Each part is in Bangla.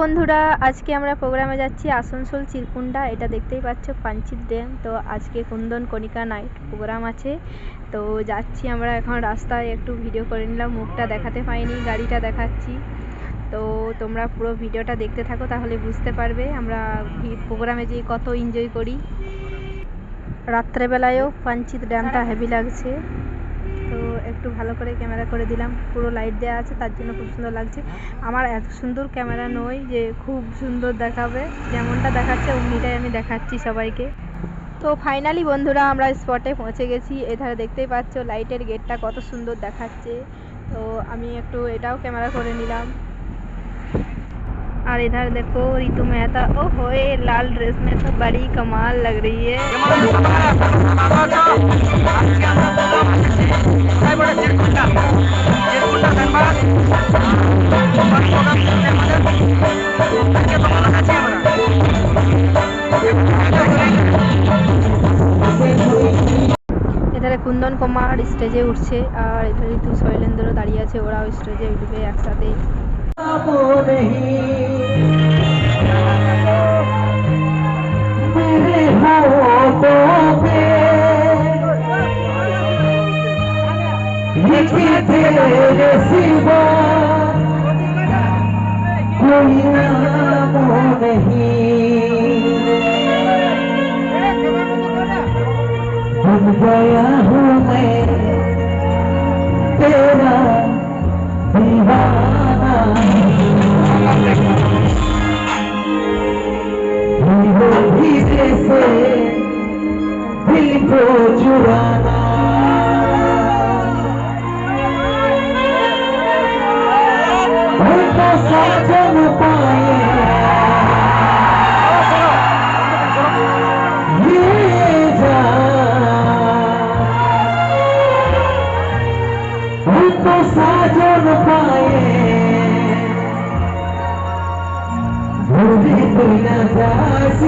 বন্ধুরা, আজকে আমরা প্রোগ্রামে যাচ্ছি আসানসোল চিরকুন্ডা এটা দেখতেই পাচ্ছ পাঞ্চিত ড্যাম। তো আজকে কুন্দন কণিকা নাইট প্রোগ্রাম আছে। তো যাচ্ছি আমরা এখন রাস্তায়, একটু ভিডিও করে নিলাম, মুখটা দেখাতে পাইনি, গাড়িটা দেখাচ্ছি। তো তোমরা পুরো ভিডিওটা দেখতে থাকো, তাহলে বুঝতে পারবে আমরা প্রোগ্রামে যেয়ে কত এনজয় করি। রাত্রেবেলায়ও পাঞ্চিত ড্যামটা হেভি লাগছে। একটু ভালো করে ক্যামেরা করে দিলাম পুরো লাইট দেওয়া আছে তার জন্য খুব সুন্দর লাগছে আমার এত সুন্দর ক্যামেরা নয় যে খুব সুন্দর দেখাবে যেমনটা দেখাচ্ছে অমনিটাই আমি দেখাচ্ছি সবাইকে তো ফাইনালি বন্ধুরা আমরা স্পটে পৌঁছে গেছি এধারে দেখতেই পাচ্ছ লাইটের গেটটা কত সুন্দর দেখাচ্ছে তো আমি একটু এটাও ক্যামেরা করে নিলাম और इधर देखो रितु मेहता ओ होए लाल ड्रेस में तो बड़ी कमाल लग रही है কুন্দন কুমার স্টেজে উঠছে আর এধারে ঋতু শৈলেন্দ্র দাঁড়িয়ে আছে ওরাও স্টেজে উঠবে একসাথে मेरे होठों पे लिखे तेरे सिवा कोई नाम से दिल को चुराना साजन पाए। साजन पाए। जासिरे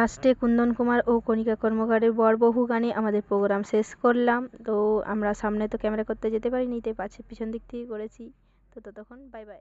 লাস্টে কুন্দন কুমার ও কণিকা কর্মকারের বরবহু গানে আমাদের প্রোগ্রাম শেষ করলাম। তো আমরা সামনে তো ক্যামেরা করতে যেতে পারিনি, তাই পাশে পিছন দিক থেকে করেছি। তো ততক্ষণ বাই বাই